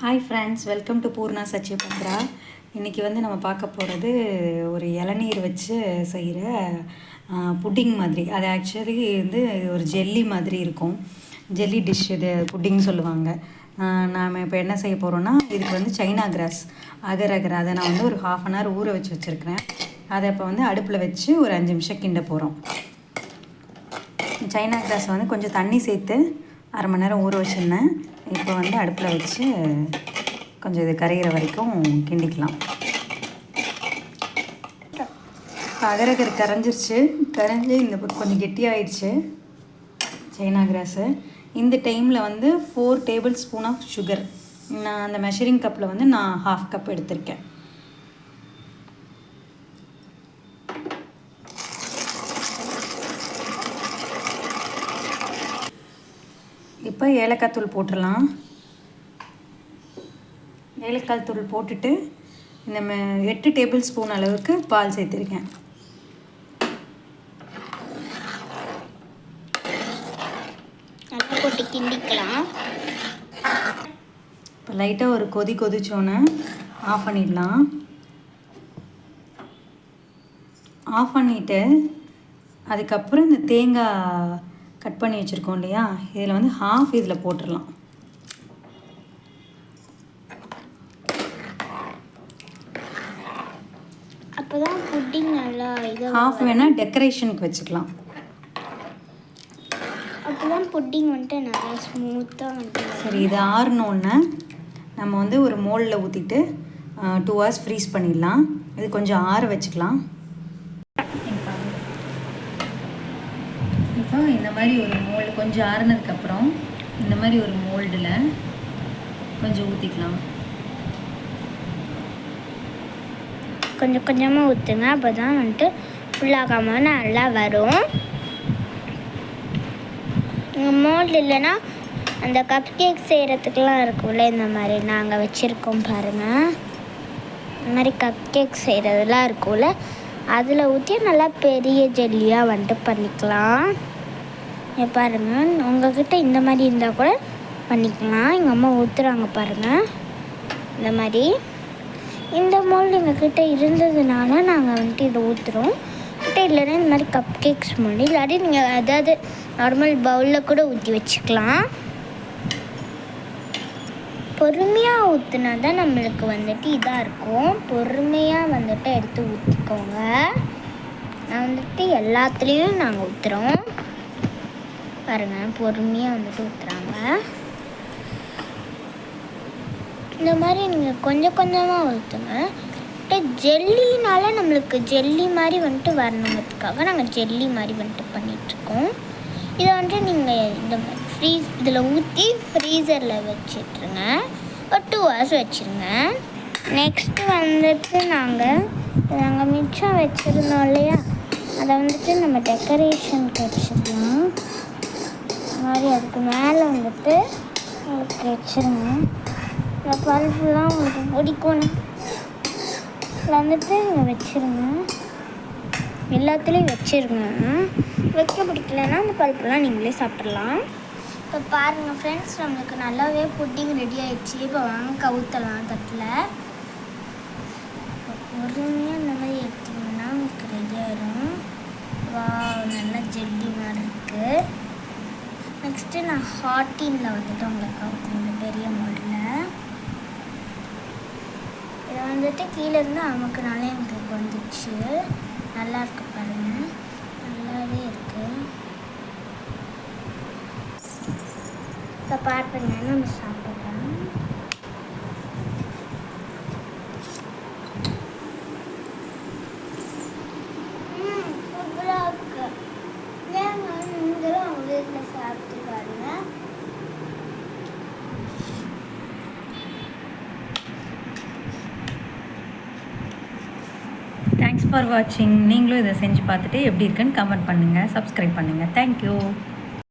Hi friends welcome to Poorna Sachi Patra இன்றைக்கி வந்து நம்ம பார்க்க போகிறது ஒரு இளநீர் வச்சு செய்கிற புட்டிங் மாதிரி. அது ஆக்சுவலி வந்து ஒரு ஜெல்லி மாதிரி இருக்கும். ஜெல்லி டிஷ் இது புட்டிங் சொல்லுவாங்க. நாம் இப்போ என்ன செய்ய போகிறோன்னா இதுக்கு வந்து சைனா கிராஸ் அகர் அகர் அதை நான் வந்து ஒரு ஹாஃப் அன் ஹவர் ஊற வச்சு வச்சுருக்கிறேன். அதை இப்போ வந்து அடுப்பில் வச்சு ஒரு அஞ்சு நிமிஷம் கிண்ட போகிறோம் சைனா கிராஸ் வந்து கொஞ்சம் தண்ணி சேர்த்து அரை மணி நேரம் ஊற வச்சுருந்தேன். இப்போ வந்து அடுப்பில் வச்சு கொஞ்சம் இது கரைகிற வரைக்கும் கிண்டிக்கலாம். அகரகர் கரைஞ்சிருச்சு. கரைஞ்சி இந்த கொஞ்சம் கெட்டியாயிடுச்சு. China grass. இந்த டைமில் வந்து four table spoon of sugar நான் அந்த மெஷரிங் கப்பில் வந்து நான் ஹாஃப் கப் எடுத்திருக்கேன். இப்போ ஏலக்காய் தூள் போட்டுடலாம். ஏலக்காய் தூள் போட்டுட்டு இந்த எட்டு டேபிள் ஸ்பூன் அளவுக்கு பால் சேர்த்துருக்கேன். நல்லா போட்டு கிண்டிக்கலாம். இப்போ லைட்டாக ஒரு கொதி கொதிச்சோன்னே ஆஃப் பண்ணிடலாம். ஆஃப் பண்ணிவிட்டு அதுக்கப்புறம் இந்த தேங்காய் கட் பண்ணி வச்சுருக்கோம் இல்லையா? இதில் வந்து ஹாஃப் இதில் போட்டுடலாம். அப்போ தான் புட்டிங் நல்லா இது ஹாஃப் வேணால் டெக்கரேஷனுக்கு வச்சுக்கலாம். அப்போ தான் புட்டிங் வந்துட்டு நல்லா ஸ்மூத்தாக வந்துட்டு சரி இது ஆறினோன்னே நம்ம வந்து ஒரு மோல்டில் ஊற்றிட்டு டூ ஹவர்ஸ் ஃப்ரீஸ் பண்ணிடலாம். இது கொஞ்சம் ஆற வச்சுக்கலாம். இப்போ இந்த மாதிரி ஒரு மோல்டு கொஞ்சம் ஆறுனதுக்கப்புறம் இந்த மாதிரி ஒரு மோல்டில் கொஞ்சம் ஊற்றிக்கலாம் கொஞ்சம் கொஞ்சமாக ஊற்றுங்க அப்போ தான் வந்துட்டு ஃபுல்லாகாமல் நல்லா வரும். மோல்டு இல்லைன்னா அந்த கப் கேக் செய்கிறதுக்கெலாம் இருக்கும்ல இந்த மாதிரி நாங்கள் வச்சுருக்கோம் பாருங்கள் இந்த மாதிரி கப் கேக் செய்கிறதுலாம் இருக்கும்ல அதில் ஊற்றி நல்லா பெரிய ஜெல்லியாக வந்துட்டு பண்ணிக்கலாம். பாருங்கள் உங்கள்கிட்ட இந்த மாதிரி இருந்தால் கூட பண்ணிக்கலாம். எங்கள் அம்மா ஊற்றுறாங்க பாருங்கள் இந்த மாதிரி. இந்த மோல்டு எங்கக்கிட்ட இருந்ததுனால நாங்கள் வந்துட்டு இதை ஊற்றுறோம் கிட்ட இல்லைன்னா இந்த மாதிரி கப் கேக்ஸ் மோல்டு இல்லாட்டி நீங்கள் அதாவது நார்மல் பவுலில் கூட ஊற்றி வச்சுக்கலாம். பொறுமையாக ஊற்றுனா தான் நம்மளுக்கு வந்துட்டு இதாக இருக்கும். பொறுமையாக வந்துட்டு எடுத்து ஊற்றிக்கோங்க நான் வந்துட்டு எல்லாத்துலேயும் நாங்கள் ஊற்றுறோம் பாருங்கள் பொறுமையாக வந்துட்டு ஊற்றுறாங்க இந்த மாதிரி நீங்கள் கொஞ்சம் கொஞ்சமாக ஊற்றுங்க ஜெல்லினால நம்மளுக்கு ஜெல்லி மாதிரி வந்துட்டு வரணுங்கிறதுக்காக நாங்கள் ஜெல்லி மாதிரி வந்துட்டு பண்ணிகிட்ருக்கோம் இதை வந்துட்டு நீங்கள் இந்த ஃப்ரீஸ் இதில் ஊற்றி ஃப்ரீசரில் வச்சிட்ருங்க ஒரு டூ ஹவர்ஸ் வச்சுருங்க. நெக்ஸ்ட்டு வந்துட்டு நாங்கள் நாங்கள் மிச்சம் வச்சுருந்தோம் இல்லையா? அதை வந்துட்டு நம்ம டெக்கரேஷனுக்கு வச்சுக்கலாம் மாதிரி அதுக்கு மேலே வந்துட்டு உங்களுக்கு வச்சுருங்க. இந்த பல்புலாம் உங்களுக்கு பிடிக்கணும் இதில் வந்துட்டு இங்கே வச்சுருங்க. எல்லாத்துலேயும் வச்சுருங்க. வைக்க பிடிக்கலன்னா அந்த பல்பெல்லாம் நீங்களே சாப்பிட்றலாம் இப்போ பாருங்கள் ஃப்ரெண்ட்ஸ் நம்மளுக்கு நல்லாவே புட்டிங் ரெடி ஆகிடுச்சு இப்போ வாங்க கவுத்தலாம் தட்டில் பொறுமையாக இந்த மாதிரி எடுத்திங்கன்னா உங்களுக்கு ரெடி ஆயிடும் வா நல்லா ஜெல்லி மாதிரி இருக்குது நெக்ஸ்ட்டு நான் ஹாட்டினில் வந்துட்டு உங்களுக்கு கவுத்தேன் இந்த பெரிய மாடலில் இதை வந்துட்டு கீழேருந்து அமுக்குனாலே எனக்கு வந்துடுச்சு நல்லா இருக்குது பாருங்கள் நல்லாவே இருக்குது இப்போ பார்ப்பீங்க நம்ம சாப்பிட்றோம் வீட்டில் பாருங்க. தேங்க்ஸ் ஃபார் வாட்சிங் நீங்களும் இதை செஞ்சு பார்த்துட்டு எப்படி இருக்குன்னு கமெண்ட் பண்ணுங்கள் சப்ஸ்கிரைப் பண்ணுங்கள் தேங்க்யூ